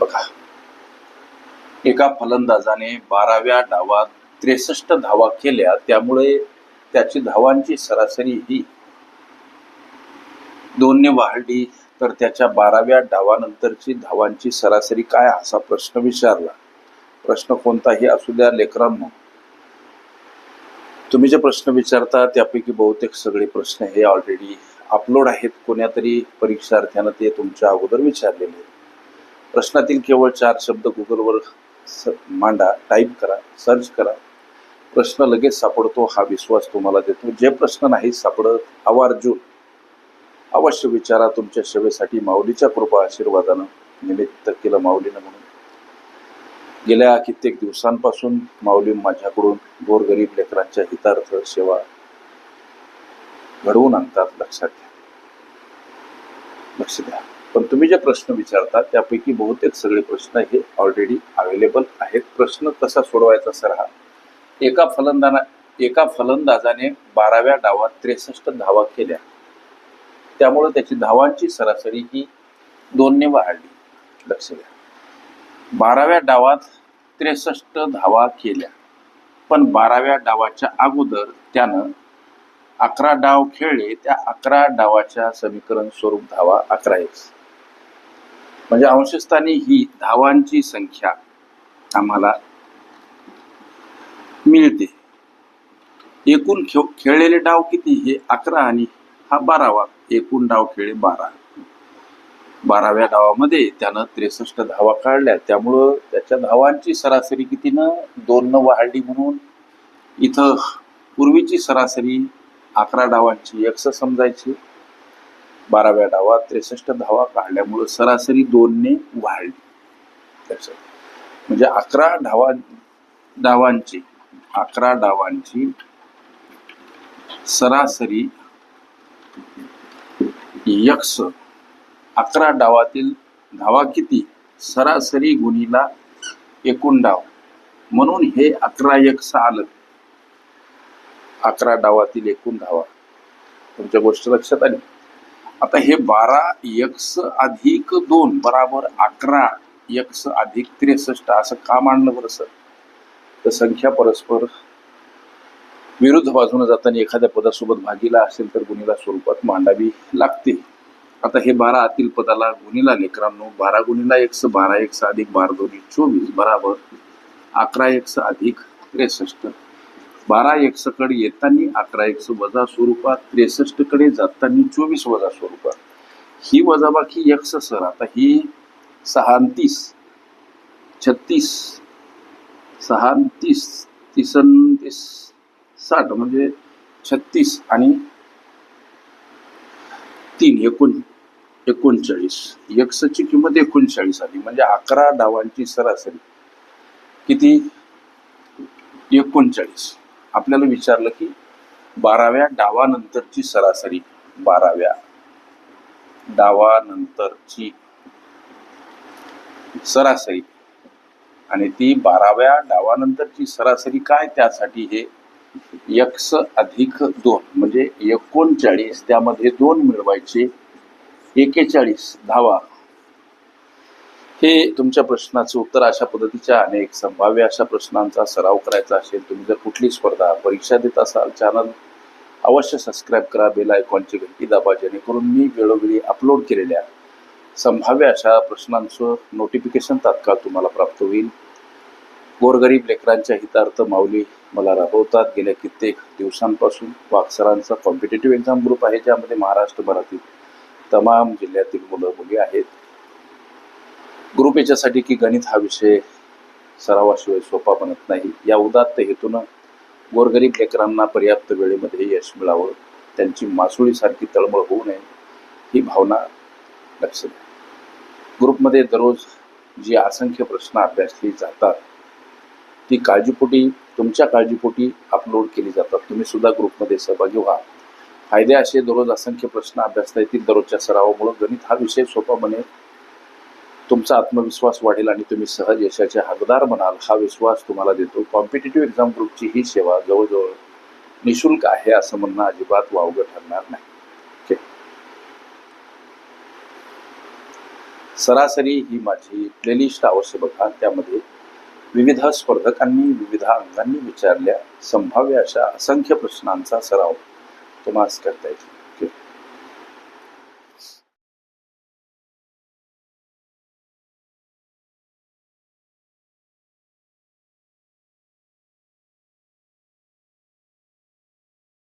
बघा. एका फलंदाजाने बाराव्या डावात त्रेसष्ट धावा केल्या त्यामुळे त्याची धावांची सरासरी ही दोनने वाढली. तर त्याच्या बाराव्या डावानंतरची धावांची सरासरी काय? असा प्रश्न विचारला. प्रश्न कोणताही असू द्या लेकरांनो. तुम्ही जे प्रश्न विचारता त्यापैकी बहुतेक सगळे प्रश्न हे ऑलरेडी अपलोड आहेत. कोण्यातरी परीक्षार्थ्यानं ते तुमच्या अगोदर विचारलेले आहेत. प्रश्नातील केवळ चार शब्द गुगलवर स- मांडा टाईप करा सर्च करा. प्रश्न लगेच सापडतो हा विश्वास तुम्हाला देतो. जे प्रश्न नाही सापडत आवर्जून अवश्य विचारा तुमच्या सेवेसाठी माऊलीच्या कृपा आशीर्वादानं निमित्त केलं माऊलीनं म्हणून. गेल्या कित्येक दिवसांपासून माऊली माझ्याकडून गोरगरीब लेकरांच्या हितार्थ सेवा घडवून आणतात. लक्षात घ्या. लक्ष द्या. पण तुम्ही जे प्रश्न विचारता त्यापैकी बहुतेक सगळे प्रश्न हे ऑलरेडी अवेलेबल आहेत. प्रश्न कसा सोडवायचा सर हा? एका फलंदाना एका फलंदाजाने बाराव्या डावात त्रेसष्ट धावा केल्या. त्यामुळे त्याची धावांची सरासरी ही दोनने वाढली. लक्ष द्या. बाराव्या डावात त्रेसष्ट धावा केल्या. पण बाराव्या डावाच्या अगोदर त्यानं अकरा डाव खेळले. त्या अकरा डावाच्या समीकरण स्वरूप धावा अकरा एक्स म्हणजे अंशस्थानी ही धावांची संख्या आम्हाला मिळते. एकूण खेळ खेळलेले डाव किती? हे अकरा आणि हा बारावा. एकूण डाव खेळले बारा. बाराव्या डावामध्ये त्यानं त्रेसष्ट धावा काढल्या. त्यामुळं त्याच्या धावांची सरासरी कितीनं? दोन न वाढली म्हणून इथं पूर्वीची सरासरी अकरा डावांची. एकस समजायची. बाराव्या डावात त्रेसष्ट धावा काढल्यामुळं सरासरी दोनने वाढली. म्हणजे अकरा धावा डावांची अकरा डावांची सरासरी यक्ष अकरा डावातील धावा किती? सरासरी गुणीला एकूण डाव. म्हणून हे अकरा यक्ष आलं. अकरा डावातील एकूण धावा. तुमच्या गोष्ट लक्षात आली? आता हे बारा यक्स अधिक दोन बराबर अकरा यक्स अधिक त्रेसष्ट असं का मांडलं बरं सर? तर संख्या परस्पर विरुद्ध बाजूने जाताना एखाद्या पदासोबत भागीला असेल तर गुणीला स्वरूपात मांडावी लागते. आता हे बारा आतील पदाला गुणीला लेकरांनो बारा गुणीला एकस बारा एकस अधिक बारा दोन्ही चोवीस बराबर अकरा एकस अधिक त्रेसष्ट. बारा एकसकडे येताना अकरा एकस वजा स्वरूपात त्रेसष्टकडे जाताना चोवीस वजा स्वरूपात. ही वजाबाकी एकस सर आता ही सहातीस छत्तीस सहातीस तिसंतीस साठ म्हणजे छत्तीस आणि तीन एकोण एकोणचाळीस. यक्षची किंमत एकोणचाळीस आली म्हणजे अकरा डावांची सरासरी किती? एकोणचाळीस. आपल्याला विचारलं की बाराव्या डावानंतरची सरासरी बाराव्या डावानंतरची सरासरी आणि ती बाराव्या डावानंतरची सरासरी काय त्यासाठी हे एक्स अधिक दोन म्हणजे एकोणचाळीस त्यामध्ये दोन मिळवायचे एकेचाळीस धावा. हे तुमच्या प्रश्नाचं उत्तर अशा पद्धतीच्या अनेक संभाव्य अशा प्रश्नांचा सराव करायचा असेल तुम्ही जर कुठली स्पर्धा परीक्षा देत असाल चॅनल अवश्य सबस्क्राईब करा बेल आयकॉनची घंटी दाबा जेणेकरून मी वेळोवेळी अपलोड केलेल्या संभाव्य अशा प्रश्नांचं नोटिफिकेशन तात्काळ तुम्हाला प्राप्त होईल. गोरगरीब लेकरांच्या हितार्थ माऊली मला राबवतात. गेल्या कित्येक दिवसांपासून वाक्सरांचा कॉम्पिटेटिव्ह एक्झाम ग्रुप आहे ज्यामध्ये महाराष्ट्रभरातील तमाम जिल्ह्यातील मुलं मुली आहेत. ग्रुप याच्यासाठी की गणित हा विषय सरावाशिवाय सोपा बनत नाही. या उदात्त हेतूनं गोरगरीब लेकरांना पर्याप्त वेळेमध्ये यश मिळावं त्यांची मासुळीसारखी तळमळ होऊ नये ही भावना लक्ष ग्रुपमध्ये दररोज जी असंख्य प्रश्न अभ्यासली जातात ती काळजीपोटी तुमच्या काळजीपोटी अपलोड केली जातात. तुम्ही सुद्धा ग्रुपमध्ये सहभागी व्हा. फायदे असे दररोज असंख्य प्रश्न अभ्यासता येतील दररोजच्या सरावामुळे. गणित हा विषय सोपा बनेल. तुमचा आत्मविश्वास वाढेल आणि तुम्ही सहज यशाचे हकदार बनाल हा विश्वास तुम्हाला देतो. कॉम्पिटेटिव्ह एक्झाम ग्रुपची ही सेवा जवळजवळ निशुल्क आहे असं म्हणणं अजिबात वावगं ठरणार नाही. सरासरी ही माझी प्लेलिस्ट अवश्य बघा. त्यामध्ये विविध स्पर्धकांनी विविध अंगांनी विचारल्या संभाव्य अशा असंख्य प्रश्नांचा सराव तुम्हाला करता येईल.